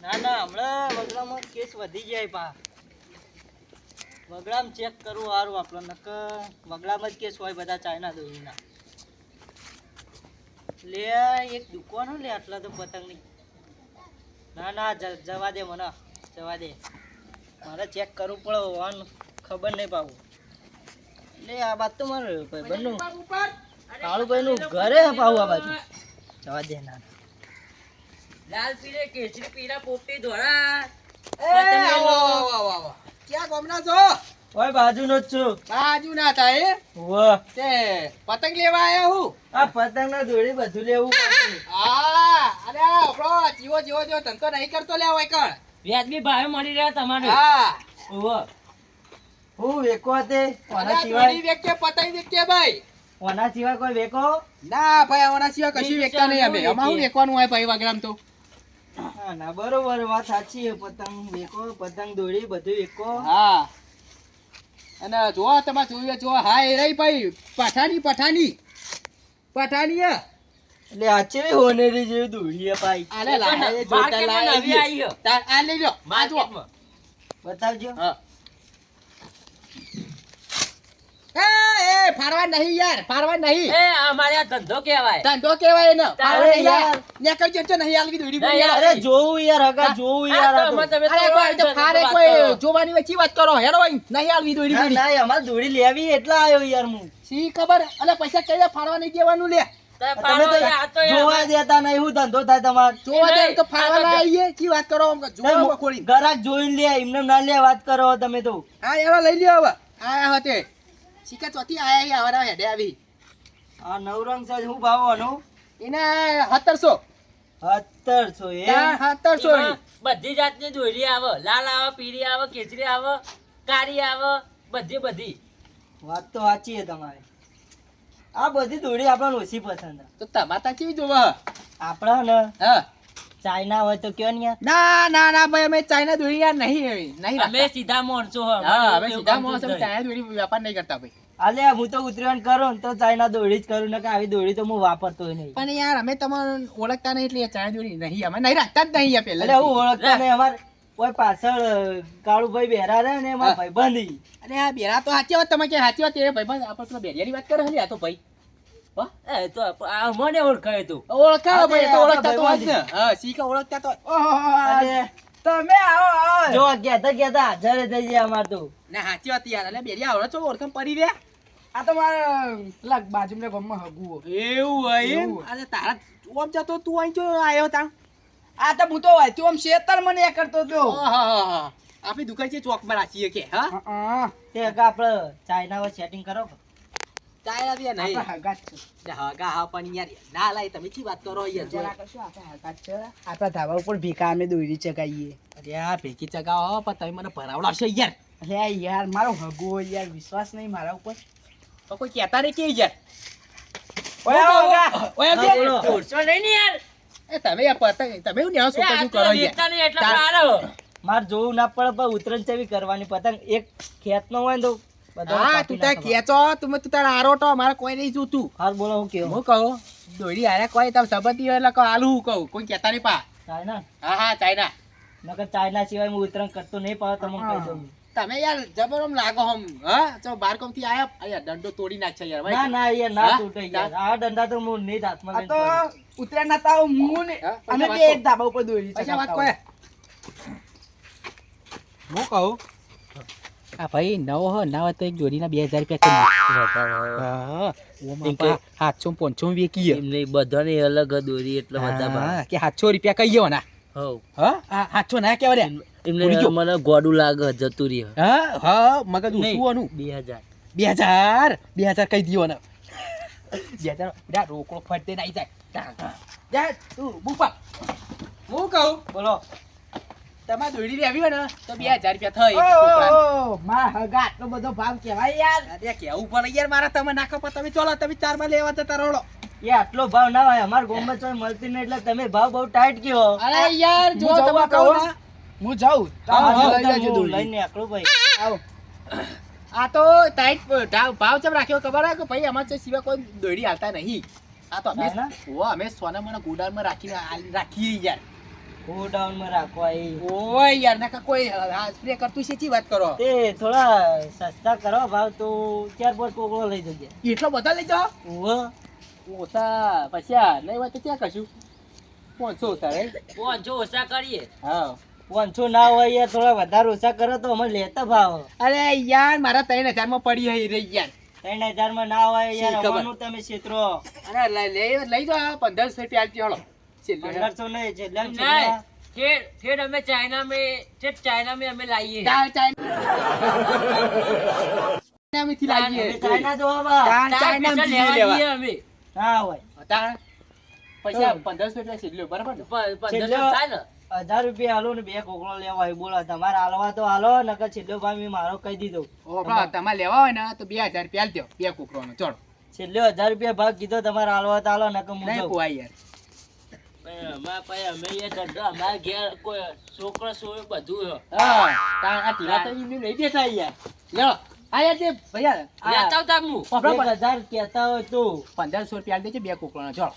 ના ના હમણાં વગડામાં કેસ વધી જાય પા. વગડામાં ચેક કરવું સારું આપણે નક વગડામાં જ કેસ હોય બધા ચાઇના દોરીના લે એક દુકાન લે આટલા તો પતંગની. ના ના જવા દે મને જવા દે. મારે ચેક કરવું પડે હોવાનું ખબર નહીં પાવું લે આ વાત તો મારે ભાઈબંધનું કાળુભાઈનું ઘરે પાવું આ બાજુ. જવા દે ના. લાલ પીળે કેસરી પીળા પોપટી ધોળા. ક્યાં ગમના છો? ઓય બાજુનો જ છું. બાજુ ના થાય એ? વાહ તે પતંગ લેવા આયા હું? આ પતંગ ના દોડી બધું લેવું. હા અરે આપણો જીવો જીવો જીવો ધંધો નહીં કરતો લે હોય કણ વ્યાજબી ભાવે મળી રહ્યા તમારે. હા. વાહ હું વેકો તે? ઓના સિવાય? દોરી પતંગ વેચે ભાઈ. ઓના સિવાય કોઈ વેકો? ના ભાઈ આના સિવાય કશું વેકતા વેચતા નહીં અમે. અમારું વેકવાનું હોય ભાઈ વાગરામ તો. હા ના બરોબર વાત સાચી છે પતંગ વેકો પતંગ દોરી બધું વેકો હા. અને જો તમે જોઈએ જો હા એ રહી ભાઈ પઠાની પઠાની પઠાની હે. એટલે આચરી હોનેરી જેવી દોરી હે ભાઈ. આલે લાય જોતા લાય આવી. તાર આ લઈ લો માં. જો. બતાવજો હા. એ એ ફારવા નહીં યાર ફારવા નહીં. એ અમારે આ ધંધો કહેવાય. ધંધો કેવાય ને ફારવા નહીં યાર. યાર. નેકળ જજો નહીં આલવી દોડી નહીં યાર. યાર. અરે જોવું યાર હગા જોવું યાર આ આ તો તો. અમે તમે અરે કોઈ તો ફારે કોઈ જોવાની વચ્ચે વાત કરો? હેડો ભાઈ નહીં આલવી દોડી ના ના અમારે દોરી લેવી એટલા આવ્યો યાર હું. સી ખબર? અલે પૈસા કઈ ફારવા નહીં દેવાનું લે? જોવા દેતા નહીં હું ધંધો થાય તમારે. જોવા નહીં, દે તો ફારવા ના આવીએ કી વાત કરો? જોવા બખોડી ગરાક જોઈને લે એમને ના લે વાત કરો તમે તો. હા એવા લઈ લ્યો હવે. આયા હતે. શીખા ચોથી આયા આવરા હેડે આવી. આ નવરંગ સાજ હું ભાવ આનો? એને સત્તરસો. સત્તરસો એ સત્તરસો એમાં બધી જાતની દોરી આવે. લાલ આવે પીળી આવે કેસરી આવે કાળી આવે બધી બધી. વાત તો સાચી છે તમારી. આ બધી દોરી આપણને ઓછી પસંદ. તો તમાતા કેવી જોવા? આપણા ને હા. ચાઇના હોય તો કયો ને ના ના ના ભાઈ અમે ચાઇના દોરી યાર નહીં નહીં અમે સીધા માણસો હો. હા અમે સીધા માણસ જ ચાઇના દોરી વ્યાપાર નહીં કરતા ભાઈ. અલે હું તો ઉતરાયણ કરું ને તો ચાઇના દોરી જ કરું ને કે આવી દોરી તો હું વાપરતો નહીં. પણ યાર અમે તમારે ઓળખતા નહીં એટલે ચાઇના દોરી નહીં અમે નહીં રાખતા જ નહીં પેલા એટલે હું ઓળખતા નહીં અમાર કોઈ પાછળ કાળુભાઈ બેરા રહે ને એમાં. ભાઈબંધી. અરે આ બેરા તો સાચી વાત તમે કે સાચી વાત એ ભાઈ આપણે પેલા બેરિયાની વાત કરે ને આ તો ભાઈ. મને ઓળખાય તું ઓળખાવો હા, ભાઈ તો ઓળખતા તો હોય હા શીખા ઓળખતા તો તમે આવો આવો. જો કહેતા કહેતા હાજર થઈ જાય અમાર તો. ના સાચી વાત યાર એટલે બેરિયા આવડે છો ઓળખાણ પડી રે? આ તો મારા લગ બાજુના ગામમાં હગુઓ. એવું હોય અરે તારા ઓમ જતો તું અહીં જો આવ્યો તા? આ તો હું તો હોય તું આમ શેતર મને એ કરતો તો આપણી દુકાન છે ચોકમાં રાખીએ કે હા? તે આપણે ચાઇના હોય સેટિંગ કરો. કે? ચાય આવી નહીં હગા હા પણ યાર ના લાય તમે શી વાત કરો યાર જો આપણા ધાબા ઉપર ભીખા અમે દોરી ચગાવીએ. અરે આ ભેગી ચગાવો પણ તમે મને ભરાવડાવશો યાર. અરે યાર મારો હગો યાર વિશ્વાસ નહીં મારા ઉપર. તો કોઈ કહેતા નહીં કે યાર. ઓય. ઓય બે. બોલો. નહીં ને યાર. એ તમે આ પતંગ તમે હું ન્યા શું કરો યાર. માર જોવું ના પડે પણ ઉતરણ ચેવી કરવાની પતંગ એક ખેત નો હોય ને તો હા તું તાર નાખવા. તું તું તાર આરોટો મારે કોઈ નહીં જોતું. હાર બોલો હું કેવું હું કહું દોડી આરે કોઈ તમે સંબંધી એટલે કહો આલુ હું કહું કોઈ કહેતા નહીં પા. ચાઇના? હા હા ચાઇના. નકર ચાઇના સિવાય હું ઉતરણ કરતો નહીં પાવ તમને કહી દઉં. તમે યાર જબર આમ લાગો હમ હા? ચો બાર કોમથી આયા દંડો તોડી નાખશે યાર ના ના યાર ના? તૂટે યાર. આ દંડા તો હું નહીં હાથમાં તો હું ને અમે બે એક ધાબા ઉપર પૈસા વાત કોઈ હું કહું આ ભાઈ નવો હો ના હોય તો એક જોડીના બે હજાર રૂપિયા હા. ઓમાં કે- પા સાતસો પાંચસો વેકીએ એમને બધાને અલગ દોરી એટલે બધા કે સાતસો રૂપિયા કહીએ ના હઉ. હા આ સાતસો ના કેવા રે એમને મને ગોડું લાગે જતું રહે હા હા મગજ નહીં, ઉસવું બે હજાર. બે હજાર? બે હજાર કહી દીધો ને બે હજાર બધા રોકડો ફરતે નાઈ જાય. તું બુપા હું કહું? બોલો. તમારે દોડી લેવી હોય ને તો બે હજાર રૂપિયા થઈ માં બધો ભાવ કેવાય યાર. અરે કેવું પડે યાર મારા તમે નાખો પણ તમે ચોલો તમે ચારમાં લેવા જતા રોડો એ આટલો ભાવ ના હોય અમાર ગામમાં ચોય મળતી નહીં એટલે તમે ભાવ બહુ ટાઈટ કયો અરે યાર જો તમે કહો ને. હું જાઉં. લઈને આકડો ભાઈ. આવો. આ તો ટાઈટ ભાવ ચમ રાખ્યો ખબર હે? કે ભાઈ અમારે તો સિવાય કોઈ દોડી હાલતા નહીં. આ તો અમે. ઓ અમે સોના મને ગુડાનમાં રાખીને રાખી રાખીએ યાર. ગોડાઉનમાં રાખવા એ. ઓય યાર નકા કોઈ સ્પ્રે કરતું છે ચી વાત કરો? તે થોડા સસ્તા કરો ભાવ તો ચાર પાંચ કોકડો લઈ જજે. એટલો બધા લઈ જાઓ? ઓહો ઓછા પછી આ નહીં હોય તો ક્યાં કશું પાંચસો ઉતારે પાંચસો ઓછા કરીએ. હા. પાંચસો ના હોય યાર થોડા વધારે ઓછા કરો તો અમે લેતા ભાવ. અરે યાર મારા ત્રણ હજારમાં પડી હઈ રહી યાર. ત્રણ હજારમાં ના હોય યાર અમારું તમે ક્ષેત્રો અરે લઈ લઈ લઈ જાઓ પંદરસો રૂપિયા આલતી હળો પંદરસો નહીં છેલ્લા ને નહીં છેલ્લા फिर फिर हमें चाइना में फिर चाइना में हमें लाइए ચાલ ચાલ ચાઇનામાંથી લાવીએ. અમે ચાઇના જોવા બા. ચાલ चार ચાઇનામાંથી पैसा લઈ लेवा લેવા. दिए हमें ના હોય તાણ પૈસા પંદરસો રૂપિયા છેલ્લો બરાબર ને प- पंद्रह છેલ્લો सौ था ना હજાર રૂપિયા હાલો ને બે કોકડો લેવા હોય બોલો તમારે હાલવા તો હાલો નકર છેલ્લો ભાવ મેં મારો કહી દીધો ઓપરા તમારે લેવા હોય ને તો બે હજાર રૂપિયા આલજો બે કુકરોનો ચલો છેલ્લો હજાર રૂપિયા ભાગ કીધો તમારે હાલવા તો હાલો નકર હું નહીં જાઉં. પોવાય યાર ભાઈ અમારા ભાઈ અમે એ ધંધો અમારા ઘેર કોઈ છોકરો સોય બધું હા આ ટીલા તો એમને નહીં બેઠા યાર લ્યો આ તે ભૈયા. લેતા આવતા હું ઓપરા હજાર કહેતા હોય તો પંદરસો રૂપિયા આલી બે કુકરોનો ચલો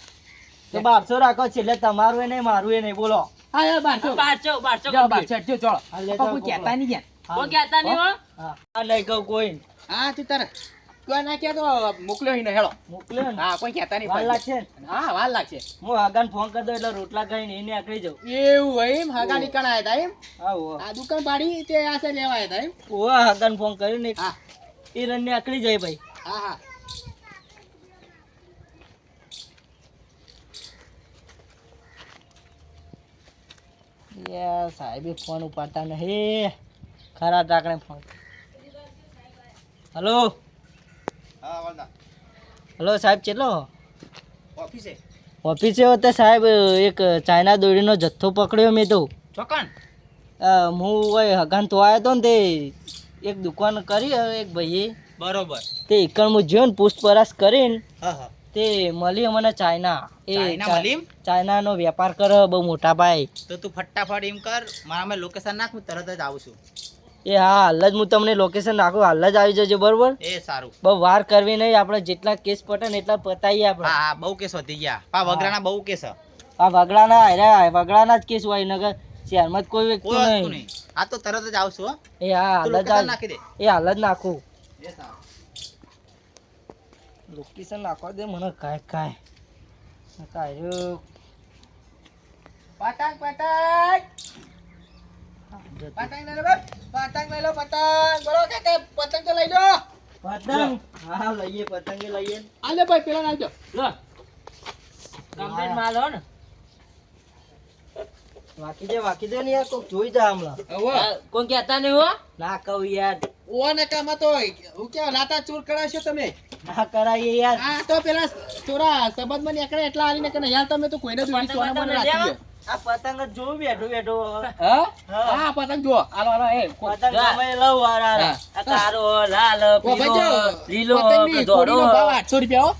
તો બારસો રાખો છેલ્લે તમારું એ નહીં મારું એ નહીં. બોલો. હા યાર બારસો. બારસો બારસો જાઓ બારસો જો. ચલો હા, લેતા કોઈ કહેતા નહીં યાર કોઈ કહેતા નહીં હો. નહીં કહું કોઈ. હા તું તારે. ના કહે તો મોકલ્યો હિને હેળો. મોકલ્યો હા કોઈ કહેતા નહીં વાર લાગશે? હા વાર લાગશે. હું આગળ ફોન કરી દઉં એટલે રોટલા ખાઈને એને આકડી જાઉં. એવું એમ? હગા નીકળ આયા હતા એમ? આ દુકાન પાડી તે આસે લેવા આયા હતા એમ? ઓ આગળ ફોન કરીને હા. એ રનને આકડી જાય ભાઈ. હા હા. યાર સાહેબે ફોન ઉપાડતા નહીં. ખરા ટાકણે ફોન હલો હલો સાહેબ ચેલો ઓફિસે. ઓફિસે હોતે સાહેબ એક ચાઇના દોરીનો જથ્થો પકડ્યો મેં તો. ચોકન? હું હોય હગાન તો આવ્યો તો ને તે એક દુકાન કરી એક ભાઈએ બરોબર. તે એકણ હું જ્યો ને પૂછપરછ કરીને તે મળી મને ચાઇના. એ ચાઇનાનો વેપાર કરે બહુ મોટા ભાઈ તો તું ફટાફટ એમ કર મારા લોકેશન નાખ હું તરત જ આવું છું. એ હા હાલ જ હું તમને લોકેશન નાખું હાલ જ આવી જજો બરોબર? એ સારું. બહુ વાર કરવી નહીં આપણે જેટલા કેસ પટે ને એટલા પતાવીએ આપણે. હા બહુ કેસ વધી ગયા. આ વગડાના બહુ કેસ આ વગડાના હાર્યા વગડાના જ કેસ હોય નગર શહેરમાં કોઈ વ્યક્તિ નહીં. આ તો તરત જ આવશું એ હા હાલ જ નાખી દે. એ હાલ જ નાખું. લોકેશન નાખવા દે મને કાંઈ કાંઈ. કાંઈ પટાક પતંગ પતંગ લઈ લો પતંગ લઈ લો પતંગ. બોલો કાકા પતંગ તો લઈ લો. પતંગ? હા લઈએ પતંગે લઈએ. આલે ભાઈ પેલા નાખજો. લો. કમ્પ્લેટ માલ હો ને વાકી દે વાકી દે ને યાર કોક જોઈ જા હમણાં. કોઈ કહેતા નહીં હો? ના કહું યાર. ઓ ને કામાં તો હું કે લાતા ચૂર કરાશો તમે? ના કરાઈએ યાર. હા તો પેલા ચોરા સંબંધમાં નીકળે એટલા આવીને કે નહીં, યાર તમે તો કોઈને દોરી સોના મને રાખી દો. આ પતંગ જો બેઠો બેઠો. હા? પતંગ એ પતંગ. લઉં વાર આ કારો લાલ પીળો લીલો રૂપિયા હો.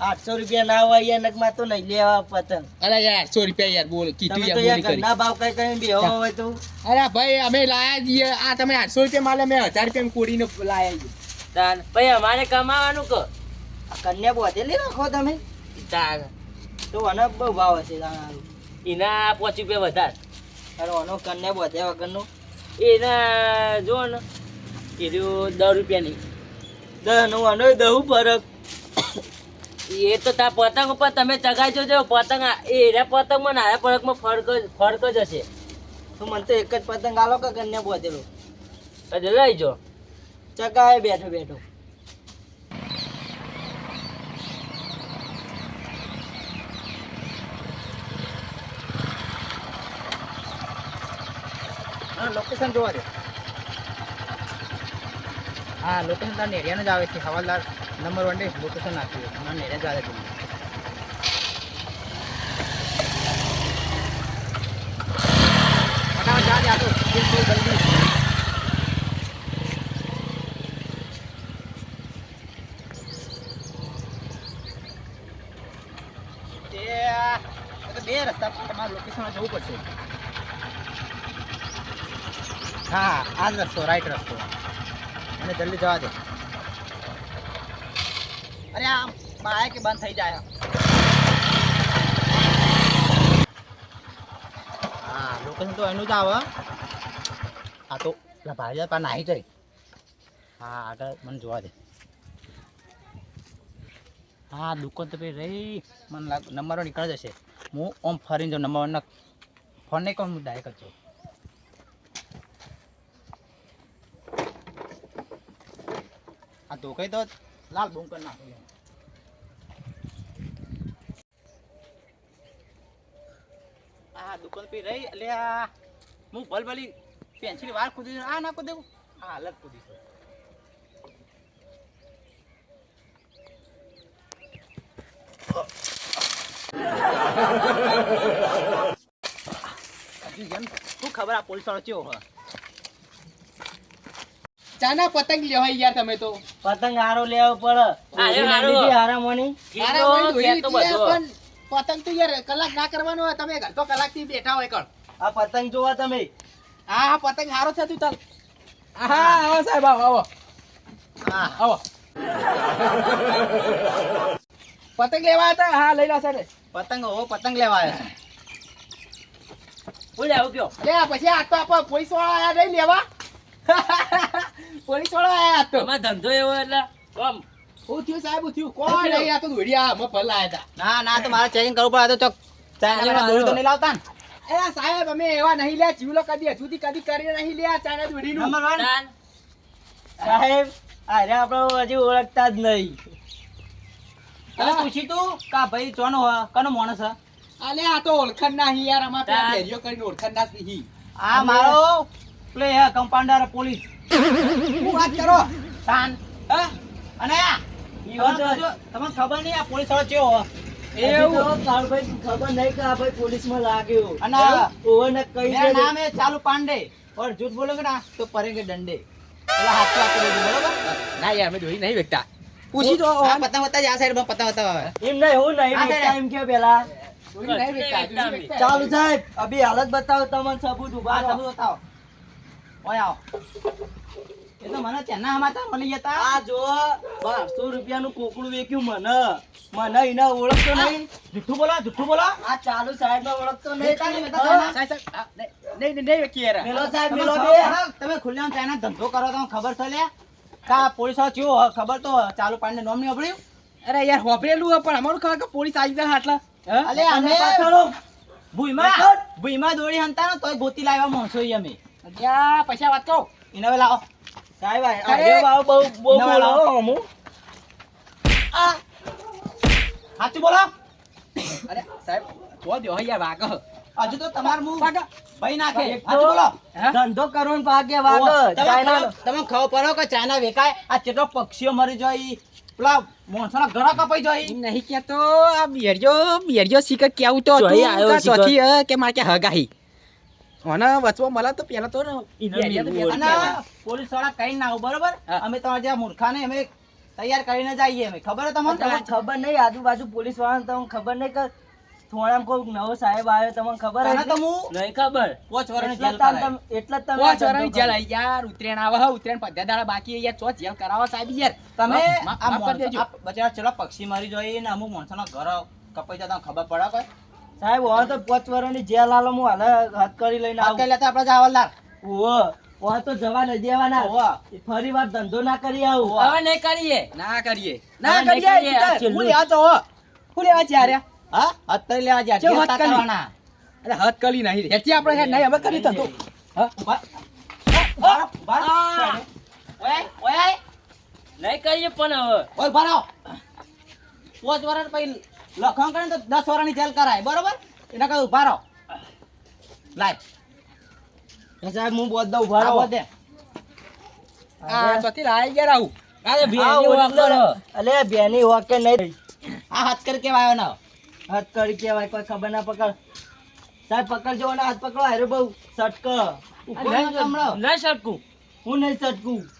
આઠસો રૂપિયા ના હોય યાર નકમાં તો નહીં લેવા પતંગ. અરે યાર આઠસો રૂપિયા યાર બોલ કીધું તમે તો યાર યાર બોલી કરી. ઘરના ભાવ કઈ કઈ બેહો હોય તો. અરે ભાઈ અમે લાયા છીએ. આ તમે આઠસો રૂપિયા માલે મેં હજાર રૂપિયા કોડીને લાયા છીએ. તાન ભાઈ અમારે કમાવાનું કો. કન્યા બોધેલી રાખો તમે. તાન. તો આનો બહુ ભાવ હશે તાણાનું. એના પાંચ રૂપિયા વધારે. અરે આનો કન્યા બોધ્યા વગરનો? એના જો ને એ દસ રૂપિયાની. દહનું આનો દહુ ફરક એ તો તા પતંગ ઉપર તમે ચગાઈ જોજો પતંગ એના પતંગમાં ને આના પતંગમાં ફરક જ ફરક જ હશે. તો મને તો એક જ પતંગ આલો કે કન્યા બોધેલો? લઈ જો. ચગાય બેઠો બેઠો. લોકેશન જોવા દે. હા લોકેશન તારા નેરિયાને જ આવે છે. હવાલદાર નંબર વન ડે લોકેશન નાખ્યું છે નેરિયા જ આવે છે. ફટાફટ જા જા જલ્દી. બે રસ્તા તમારે લોકેશનમાં જવું પડશે. હા આ જ રસ્તો રાઈટ રસ્તો. અને જલ્દી જવા દે. અરે આ બાય કે બંધ થઈ જાય. હા લોકેશન તો એનું જ આવે. હા તો પેલા ભાઈ પા નાહી જાય હા, આગળ મને જોવા દે. હા, દુકાન તો ભાઈ રહી. મને લાગ, નંબરો નીકળી જશે. હું ઓમ ફરીને જાઉં. નંબર ફોન નહીં કહું હું ડાયરેક્ટ જ આ ધોકાઈ તો લાલ બૂમ કરી નાખું આ દુકાન પે રહી, એટલે આ હું ભલ ભલી પેન્સિલ વાર કૂદી આ ના કૂદી આ હાલત કૂદી છું શું ખબર આ પોલીસ વાળો ચેવો હ ચાના પતંગ લેવા યાર તમે તો. પતંગ હારો લેવો પડે. હારે. છે, પણ પતંગ તો યાર કલાક ના કરવાનો હોય તમે અડધો કલાકથી બેઠા હોય કણ. આ પતંગ જોવા તમે. હા હા પતંગ હારો છે તું ચાલ. હા આવો સાહેબ આવો આવો. હા. આવો. પતંગ લેવા હતા હા લઈ લો સાહેબ. પતંગ હો પતંગ લેવા આવ્યા છે. બોલે આવું કયો લે પછી આ તો આપો પોલીસવાળા આયા નહીં લેવા. પોલીસવાળા આયા તો તમારો ધંધો એવો એટલે કમ ઓ થયું સાહેબ? થયું? કોઈ નહીં આ તો દોડ્યા અમે ભલ આયા ના ના તો મારે ચેકિંગ કરવું પડે. તો ચોક ચાઇના દોરી તો નહીં લાવતા ને. એ સાહેબ અમે એવા નહીં લે જીવલો કદી હજુ સુધી કદી કરી નહીં લે ચાઇના દોડીનું. નંબર વન સાહેબ અરે આપણો હજી ઓળખતા જ નહીં. તમે પૂછી તું કા ભાઈ ચોનો હ? કનો માણસ હા? અલે આ તો ઓળખણ ના હી યાર અમાર પેલા તાન. કરીને ઓળખણ ના હી આ મારો પ્લે હે કમ્પાઉન્ડર પોલીસ હું વાત કરો તાન હા અને આ ઈ વાત જ. જો, તમને ખબર નહીં આ પોલીસ વાળો ચેવો હ હજી તો કાળભાઈ ખબર નહીં કે આ ભાઈ પોલીસમાં લાગ્યો અને ઓવરને કહી मेरा દે नाम है चालू पांडे और झूठ बोलोगे ना तो पड़ेंगे डंडे પેલા હાથ પર આપી દેજો, બરોબર ના યાર અમે દોડી નહીં વેચતા પૂછી તો આ પતંગ બતાવી આ સાઈડ પતંગ બતાવે એમ નહીં હું નહીં આ વેચતા એમ કે પેલા દોડી નહીં વેચતા દોડી નહીં વેચતા. ચાલુ સાહેબ અભી હાલત બતાવો તમને સબૂત ઉભા આ રહો. સબૂત બતાવો ઓય આવો. એ તો મને ચેન્ના હમાતા મળી જતા? આ જો બારસો રૂપિયાનું કોકડું વેચ્યું મને. મને એને ઓળખતો નહીં. જુઠ્ઠું બોલો જુઠ્ઠું બોલો. આ ચાલુ સાહેબ ઓળખતો નહીં. નહીં, નહીં. સાહેબ, સાહેબ, આ, નહીં, નહીં નહીં વેચીએ મેલો સાહેબ મેલો ખબર તમે ખુલ્લેઆમ ચાઇના ધંધો કરો તો ખબર છે લે. કા પોલીસ ચેવો ખબર તો ચાલુ પાંડે નોમ નહીં અભળ્યું અરે યાર હોપરેલું પણ અમારું ખબર કે પોલીસ આવી જાય આટલા? અલે અમે ભૂઈમાં ભૂઈમાં દોડી હંતાનો તોય ગોતી લાવ્યા માણસો અમે. યા, પૈસા વાત કહો એને હવે લાવો સાહેબ આ- અરે. આ બાવ બહુ બહુ નવા બોલો. લાવો. સાચું બોલો. અરે સાહેબ જો દો યાર વાગે હજુ તો તમારું મું ભાઈ નાખે. સાચું બોલો. ધંધો કરો વાગ તમે ખબર પડો કે ચાઇના વેકાય? આ કેટલો પક્ષીઓ મરી જાય. પેલા માણસોના ઘણા કપાઈ જાય. એમ કે તો આ બેરિયો બેરિયો શીખર કેવું તો. ચોથી કે મારે કે હગાહી? અને વચમાં મળે તો પેલા તો ને બેરિયો તો ઈનો પહેલા. અને પોલીસવાળા કઈ ના બરોબર? અમે તમારા જેવા મૂર્ખાને અમે તૈયાર કરીને જઈએ અમે. ખબર તમને? તમને ખબર નહીં આજુબાજુ પોલીસ વાળાને તમને ખબર નહીં કે થોડામાં કોઈક નવો સાહેબ આવ્યો તમને ખબર તને તો હું નહીં ખબર. પોચ વર્ષની જેલ કરાય. તમે- તમે પાંચ વર્ષની જેલ આઈ યાર ઉત્તરાયણ આવે હે દાડા બાકી યાર ચો જેલ કરાવો સાહેબ યાર. તમે આ માફ કરી દેજો. માણસો- આ બચારા ચલો પક્ષી મરી જોઈએ ને અમુક માણસોના ઘર કપાઈ જતા ખબર પડે કોઈ? સાહેબ હવે તો પાંચ વર્ષની જેલ આલો હું હાલે હાથ કરી લઈને આવું. લેતા આપણા જે હવાલદાર ઓહો હવે તો જવા નહીં દેવાના. ઓહો. ફરી વાર ધંધો ના કરી આવું. હવે નહીં કરીએ. ના કરીએ. ના, ના કરીએ આ. હું લેવા તો હો. લેવા છે હા? અત્યારે લેવા જ્યાં. ચેવો હાથ કરવાના. અરે હાથ કરી નહીં હેચી આપણે હે નહીં અમે કરી ધંધો. હા. ઓય, ઓય, નહીં કરીએ પણ હવે. ઓય, ભરાવ. પાંચ વર્ષ પછી લખણ કરે તો દસ વર્ષની જેલ કરાય બરોબર? એના કરતા ઊભા રહો. લાય. સાહેબ હું બોધ દઉં ઊભા રહો. બધે. ચોથી અરે અલે બેની નહીં. આ હાથ કરી કેવા ના હાથ કરી કેવાય કોઈ ખબર ના પકડ. સાહેબ પકડજો ને હાથ પકડો હારે બહુ સટક. ના સટકું. હું નહીં સટકું.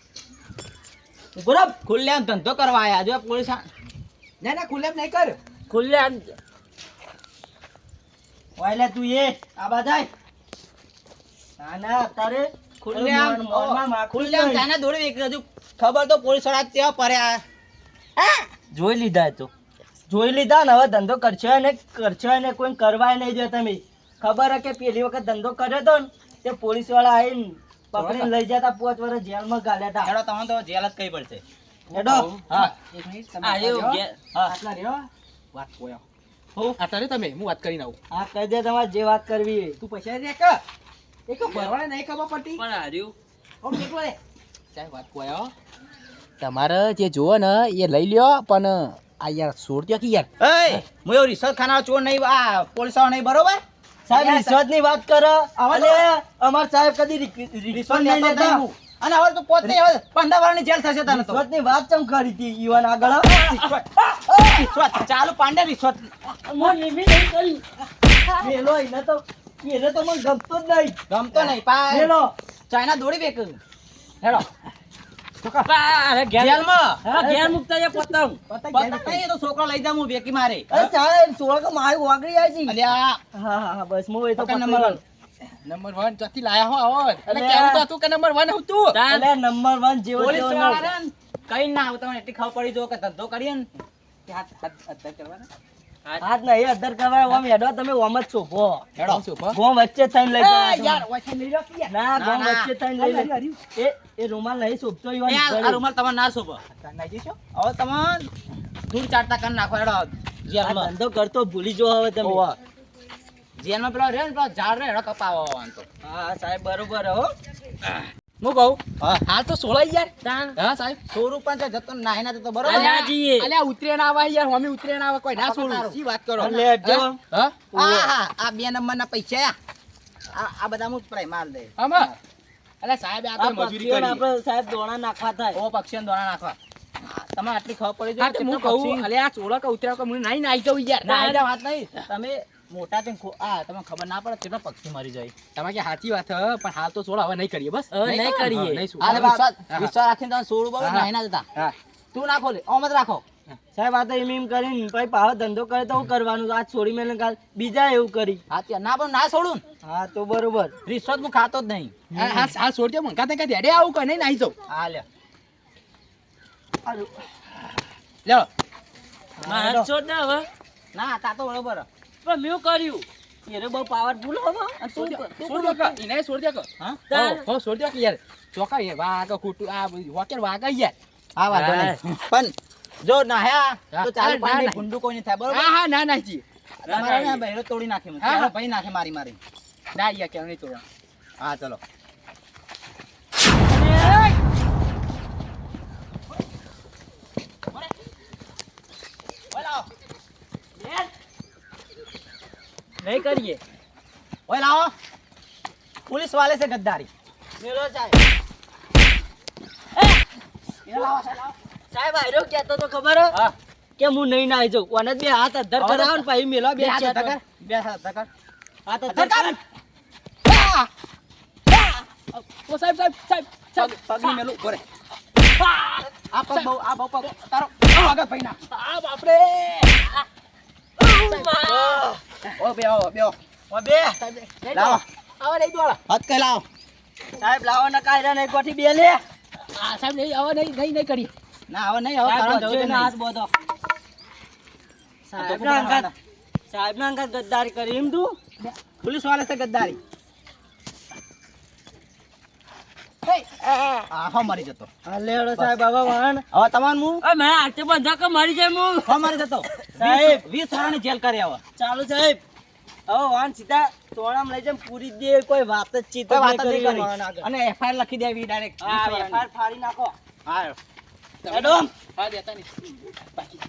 બરાબર ખુલ્લે ધંધો કરવા આવ્યા જો પોલીસ આ- ના ના ખુલ્લેમ નહીં કર. ખુલ્લે આમ. વાયલા તું એ આ બાજાય ના ના અત્યારે ખુલ્લે આમ. ખુલ્લે આમ નહીં. દોડી એક હજુ ખબર તો પોલીસવાળા ત્યાં પડ્યા જોઈ લીધા તો. જોઈ લીધા ને હવે ધંધો કરશો ને કરશો ને કોઈ કરવાય નહીં જો તમે. ખબર હે કે પેલી વખત ધંધો કર્યો તો ને તે પોલીસવાળા આવીને પકડીને લઈ જતા પાંચ વર્ષ જેલમાં ગાલ્યા હતા તમે તો જેલ જ કઈ પડશે. હેડો. હા. એક મિનિટ તમે આ એવું આટલા રહ્યો. વાત કોયો હો રહ્યો તમે હું વાત કરીને આવું. હા કહી દે તમારે જે વાત કરવી હોય. તું પૈસા દે કે? એક ભરવાને નહીં ખબર પડતી. પણ હાર્યું. ઓમ કેટલો રે ચાલ વાત કોયો તમારે જે જોવો ને એ લઈ લ્યો પણ આ યાર છોડ દો કે યાર? એ હું એવું રિસર્ચ ખાના ચોર નહીં આ પોલીસ નહીં બરોબર? સાહેબ રિસર્ચની વાત કરો. અમાર સાહેબ કદી રિસર્ચ નહીં લેતા. નહીં. હું. અને હવે તો પોતે હવે પંદર વર્ષની જેલ થશે તને તો. ની વાત ચમ કરી હતી ઈવન આગળ રિશ્વત. ચાલુ પાંડે રિશ્વત. મેલો એને તો એને તો મને ગમતો જ નહીં. ગમતો નહીં પા મેલો. ચાઇના દોડી બેક. હેડો. અરે ઘેર જેલમાં. હા, ઘેર મુકતા છે પતંગ. પતંગ નહીં, એ તો છોકરો લઈ જાઉં વેકી મારે. સોળ મારી વાગડી આવી છે. અલ્યા. હા હા હા બસ હું એ તો નંબર. નંબર 1 ચોથી લાયા હો આવો. એટલે અલ્યા. કેવું તો હતું કે નંબર વન હતું તું? એટલે નંબર 1 જેવો પોલીસવાળા કઈ ના આવે તમને એટલી ખબર પડી જો કે ધંધો કરીએ ને. કે હાથ હાથ હાથ કરવાના? હાથ નહીં અધર કરવા ઓમ હેડો તમે ઓમ જ શોભો હેડો. શું ગોમ વચ્ચે થઈને લઈ એ યાર છો. લઈ લો ના ગોમ વચ્ચે થઈને લઈ હર્યું, એ એ રૂમાલ નહીં આ- રૂમાલ તમારે ના શોભો. નાઈ જશો હવે તમે ધૂળ ચાટતા કરી નાખો હેડો. ધંધો કરતો ભૂલી જો હવે તમે. જેલમાં પેલો રહ્યો ને પેલો ઝાડ રહ્યો હેડો કપાવો તો. હા સાહેબ બરોબર હો. હું કહું? હા. હાલ તો સોળાઈ યાર હા સાહેબ. સો રૂપિયા છે જતો નાહી ના જતો બરોબર? અલ્યા જઈએ. અલ્યા ઉતરેણ આવે યાર હોમી ના આવે કોઈ ના સોળું શી વાત કરો? લે જો. હા? હા આ બે નંબર ના પૈસા આ આ બધા હું પ્રાય માલ દે. આમાં? અલ્યા સાહેબ આ તો મજૂરી કરી. આપણે સાહેબ દોણા નાખવા થાય. ઓ પક્ષીને દોણા નાખવા. તમારે આટલી ખબર પડી જાય હું કહું અલ્યા આ ચોળા કે ઉતરેણ કે મને નાઈ નાઈ જવું યાર. ના આઈડિયા વાત નહીં. તમે મોટા છે ખો- આ તમને ખબર ના પડે કેટલા પક્ષી મરી જાય. તમે કે સાચી વાત હે, પણ હાલ તો છોડ હવે નહીં કરીએ બસ. નહીં કરીએ. વિશ્વાસ રાખીને તમે સોળું બરોબર નહીં ના જતા. તું નાખો લે ઓમ જ રાખો. સાહેબ આ તો એમ એમ કરીને પછી પાછો ધંધો કરે તો હું કરવાનું? આજ છોડી મેં કાલ બીજા એવું કરી. હા ના પણ ના છોડું હા તો બરોબર. રિશ્વત હું ખાતો જ નહીં. હા છોડ દે કાતે કાતે અરે આવું કઈ નહીં નાઈ જાઉં. હા લે લ્યો. ના છોડ ના હવે. ના તા તો બરોબર. પણ મેં કર્યું. એને બહુ પાવરફુલ હો બા. અને તું છોડ દે કે? એને છોડ દે કે? હા. હો, છોડ દે યાર? ચોકા યાર વાગ ખોટું આ વોકેર વાગ યાર. હા. વાંધો નહીં. પણ જો નાહ્યા હા. તો ચાલ પાણી ના. કોઈ નહીં થાય બરોબર? હા હા ના ના જી તમારે બહેરો તોડી નાખે હા. ભાઈ નાખે મારી મારી. ના યાર કેમ નહીં તોડવા હા ચલો. નહીં કરીએ. ઓય લાવો. પોલીસ વાળે છે ગદ્દારી. મેલો સાહેબ. આયરો કહેતો તો ખબર કે હું નહીં નાઈ જઉં ઓને બે હાથ અધર કરાવ ને પછી મેલો બે હાથ અધર બે હાથ અધર હાથ અધર કર. ઓ સાહેબ સાહેબ સાહેબ પગની મેલું ઘરે. આ પગ બહુ આ બહુ પગ તારો આગળ ભાઈ ના આ બાપરે. ઓ બે આવો બે ઓ બે. લાવો. આવો લઈ દો હાથ કઈ લાવો. સાહેબ લાવો ને કાયરા ને ગોઠી બે લે. આ સાહેબ નહીં આવો નહીં નહીં નહીં કરી ના આવો નહીં આવો કારણ જો ને હાથ બોધો. સાહેબ ના અંગત સાહેબ ના અંગત ગદ્દારી કરી એમ તું? પોલીસવાળા છે ગદ્દારી. આહો મરી જતો. લેડો સાહેબ હવે વાહન. હવે તમારું હું મેં આટે બધા કે મરી જાય હું હો મરી જતો. સાહેબ વીસ વાળાની જેલ કરી આવો. ચાલુ સાહેબ. હવે વાન સીધા તોળામ લઈ જમ પૂરી દે કોઈ વાત જ ચીત વાત જ કરી. અને એફઆઈઆર લખી દેવી ડાયરેક્ટ હા એફઆઈઆર ફાડી નાખો. હા. મેડમ હા દેતા નહીં. બાકી.